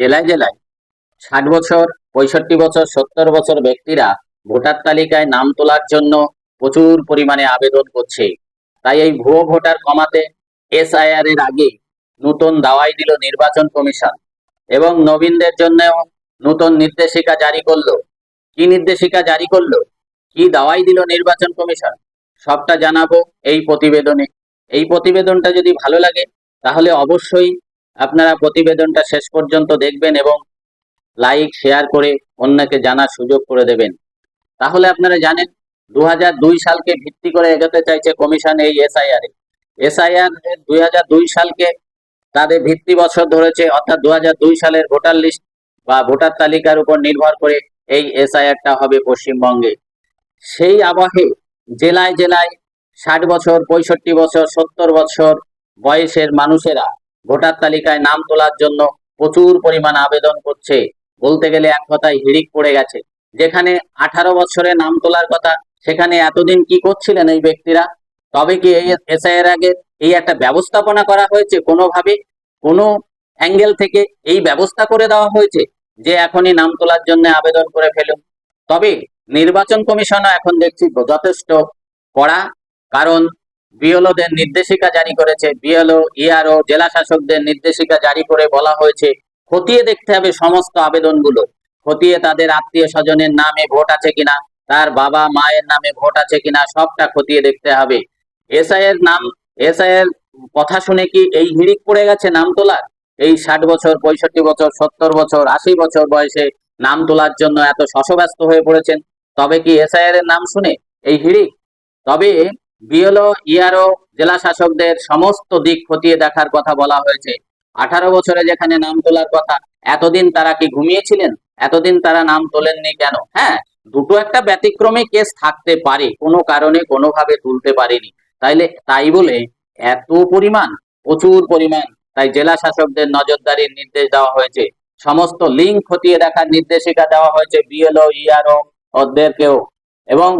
জেলায় জেলায় ষাট বছর, পঁয়ষট্টি বছর, সত্তর বছর ব্যক্তিরা ভোটার তালিকায় নাম তোলার জন্য প্রচুর পরিমাণে আবেদন করছে। তাই এই ভুয়ো ভোটার কমাতে এসআইআর এর আগে নতুন দাওয়াই দিল নির্বাচন কমিশন এবং নবীনদের জন্য নতুন নির্দেশিকা জারি করল। কি নির্দেশিকা জারি করল? কি দাওয়াই দিল নির্বাচন কমিশন? সবটা জানাব এই প্রতিবেদনে। এই প্রতিবেদনটা যদি ভালো লাগে, তাহলে অবশ্যই আপনারা প্রতিবেদনটা শেষ পর্যন্ত দেখবেন এবং লাইক, শেয়ার করে অন্যকে জানার সুযোগ করে দেবেন। তাহলে আপনারা জানেন দু সালকে ভিত্তি করে এগোতে চাইছে কমিশন এই এসআইআর। এসআইআর দুই হাজার দুই সালকে তাদের ভিত্তি বছর ধরেছে, অর্থাৎ দু সালের ভোটার লিস্ট বা ভোটার তালিকার উপর নির্ভর করে এই এসআইআরটা হবে পশ্চিমবঙ্গে। সেই আবহে জেলায় জেলায় ষাট বছর, পঁয়ষট্টি বছর, সত্তর বছর বয়সের মানুষেরা ভোটার তালিকায় নাম তোলার জন্য প্রচুর পরিমাণ আবেদন করছে। বলতে গেলে এক কথায় হিড়িক পড়ে গেছে। যেখানে আঠারো বছরে নাম তোলার কথা, সেখানে এতদিন কি করছিলেন এই ব্যক্তিরা? তবে কি এই এসআইয়ের আগে এই একটা ব্যবস্থাপনা করা হয়েছে কোনোভাবে? কোনো অ্যাঙ্গেল থেকে এই ব্যবস্থা করে দেওয়া হয়েছে যে এখনই নাম তোলার জন্য আবেদন করে ফেলুন? তবে নির্বাচন কমিশনও এখন দেখছি যথেষ্ট কড়া, কারণ বিএলওদের নির্দেশিকা জারি করেছে। বিএলও, ইআরও, জেলা শাসকদের নির্দেশিকা জারি করে বলা হয়েছে, খতিয়ে দেখতে হবে সমস্ত আবেদনগুলো। খতিয়ে তাদের আত্মীয় স্বজনের নামে ভোট আছে কিনা, তার বাবা মায়ের নামে ভোট আছে কিনা, সবটা খতিয়ে দেখতে হবে। এসআই এর নাম এসআই এর কথা শুনে কি এই হিড়িক পড়ে গেছে নাম তোলার? এই ষাট বছর, পঁয়ষট্টি বছর, সত্তর বছর, আশি বছর বয়সে নাম তোলার জন্য এত শশব্যস্ত হয়ে পড়েছেন? তবে কি এসআইআর এর নাম শুনে এই হিড়িক? তবে বিএলও, ইআরও, জেলা শাসকদের সমস্ত দিক খতিয়ে দেখার কথা বলা হয়েছে। আঠারো বছরে যেখানে নাম তোলার কথা, এতদিন তারা কি ঘুমিয়েছিলেন? এতদিন তারা নাম তোলেননি কেন? হ্যাঁ দুটো একটা ব্যতিক্রমী কেস থাকতে পারে, কোনো কারণে কোনোভাবে তুলতে পারেনি। তাইলে তাই বলে এত পরিমাণ, প্রচুর পরিমাণ, তাই জেলা শাসকদের নজরদারির নির্দেশ দেওয়া হয়েছে। সমস্ত লিঙ্ক খতিয়ে দেখার নির্দেশিকা দেওয়া হয়েছে বিএলও ইআরও ওদেরকেও এবং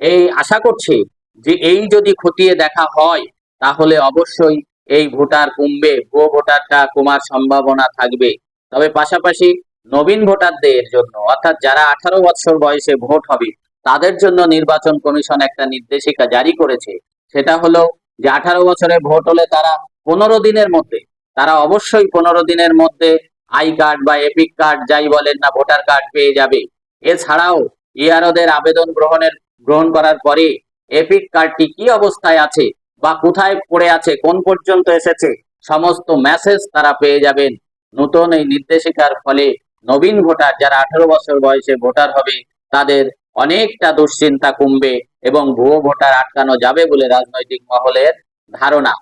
এই আশা করছি যে এই যদি খতিয়ে দেখা হয়, তাহলে অবশ্যই এই ভোটার কমবে, ভুয়ো ভোটারটা কমার সম্ভাবনা থাকবে। তবে পাশাপাশি নবীন ভোটারদের জন্য, অর্থাৎ যারা আঠারো বছর বয়সে ভোট হবে, তাদের জন্য নির্বাচন কমিশন একটা নির্দেশিকা জারি করেছে। সেটা হলো যে আঠারো বছরে ভোট হলে তারা পনেরো দিনের মধ্যে, তারা অবশ্যই পনেরো দিনের মধ্যে আই কার্ড বা এপিক কার্ড যাই বলেন না ভোটার কার্ড পেয়ে যাবে। এছাড়াও ইয়ারোদের আবেদন গ্রহণের, গ্রহণ করার পরে এপিক কার্ডটি কি অবস্থায় আছে বা কোথায় পড়ে আছে, কোন পর্যন্ত এসেছে, সমস্ত মেসেজ তারা পেয়ে যাবেন। নতুন এই নির্দেশিকার ফলে নবীন ভোটার যারা আঠারো বছর বয়সে ভোটার হবে, তাদের অনেকটা দুশ্চিন্তা কমবে এবং ভুয়ো ভোটার আটকানো যাবে বলে রাজনৈতিক মহলের ধারণা।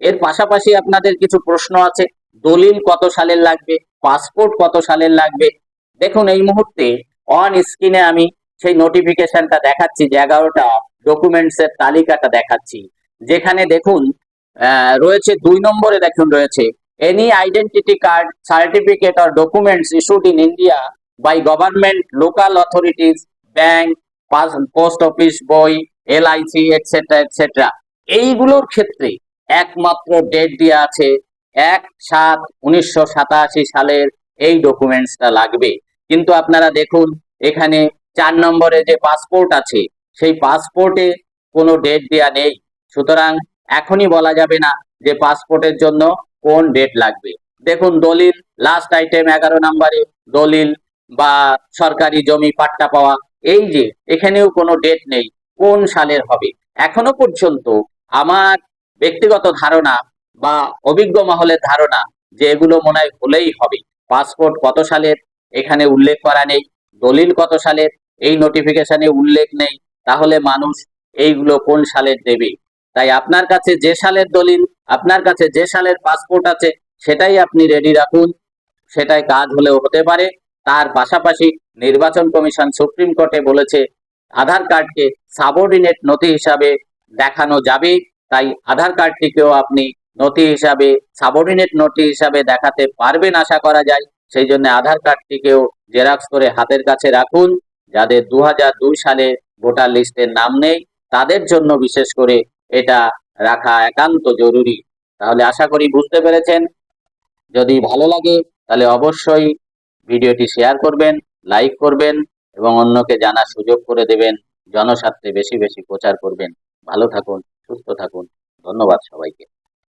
এর পাশাপাশি আপনাদের কিছু প্রশ্ন আছে, দলিল কত সালের লাগবে, পাসপোর্ট কত সালের লাগবে? দেখুন, এই মুহূর্তে অন স্ক্রিনে আমি সেই নোটিফিকেশনটা দেখাচ্ছি যে এগারোটা ডকুমেন্টস এর তালিকাটা দেখাচ্ছি। যেখানে দেখুন রয়েছে দুই নম্বরে দেখুন রয়েছে any identity card certificate or documents issued in India by government local authorities bank post office বই এলআইসি এটসেট্রা এটসেট্রা এইগুলোর ক্ষেত্রে একমাত্র ডেট দেওয়া আছে এক সাত উনিশশো সালের এই ডকুমেন্টসটা লাগবে। কিন্তু আপনারা দেখুন, এখানে চার নম্বরে যে পাসপোর্ট আছে, সেই পাসপোর্টে কোনো ডেট দেওয়া নেই। সুতরাং এখনই বলা যাবে না যে পাসপোর্টের জন্য কোন ডেট লাগবে। দেখুন, দলিল লাস্ট আইটেম এগারো নম্বরে দলিল বা সরকারি জমি পাট্টা পাওয়া, এই যে এখানেও কোনো ডেট নেই, কোন সালের হবে? এখনও পর্যন্ত আমার ব্যক্তিগত ধারণা বা অভিজ্ঞ মহলের ধারণা যে এগুলো মনে হয় হলেই হবে। পাসপোর্ট কত সালের? এখানে উল্লেখ করা নেই। দলিল কত সালের? এই নোটিফিকেশনে উল্লেখ নেই, তাহলে মানুষ এইগুলো কোন সালের দেবে? তাই আপনার কাছে যে সালের দলিল, আপনার কাছে যে সালের পাসপোর্ট আছে, সেটাই আপনি রেডি রাখুন। সেটাই কাজ হলেও হতে পারে। তার পাশাপাশি নির্বাচন কমিশন সুপ্রিম কোর্টে বলেছে, আধার কার্ডকে সাবঅর্ডিনেট নথি হিসাবে দেখানো যাবে। তাই আধার কার্ডটিকেও আপনি নথি হিসাবে সাবঅর্ডিনেট নথি হিসাবে দেখাতে পারবেন আশা করা যায়। সেই জন্য আধার কার্ডটিকেও জেরক্স করে হাতের কাছে রাখুন। যাদের দু হাজার দুই সালে ভোটার লিস্টের নাম নেই, তাদের জন্য বিশেষ করে এটা রাখা একান্ত জরুরি। তাহলে আশা করি বুঝতে পেরেছেন। যদি ভালো লাগে, তাহলে অবশ্যই ভিডিওটি শেয়ার করবেন, লাইক করবেন এবং অন্যকে জানার সুযোগ করে দেবেন। জনস্বার্থে বেশি বেশি প্রচার করবেন। ভালো থাকুন, সুস্থ থাকুন। ধন্যবাদ সবাইকে।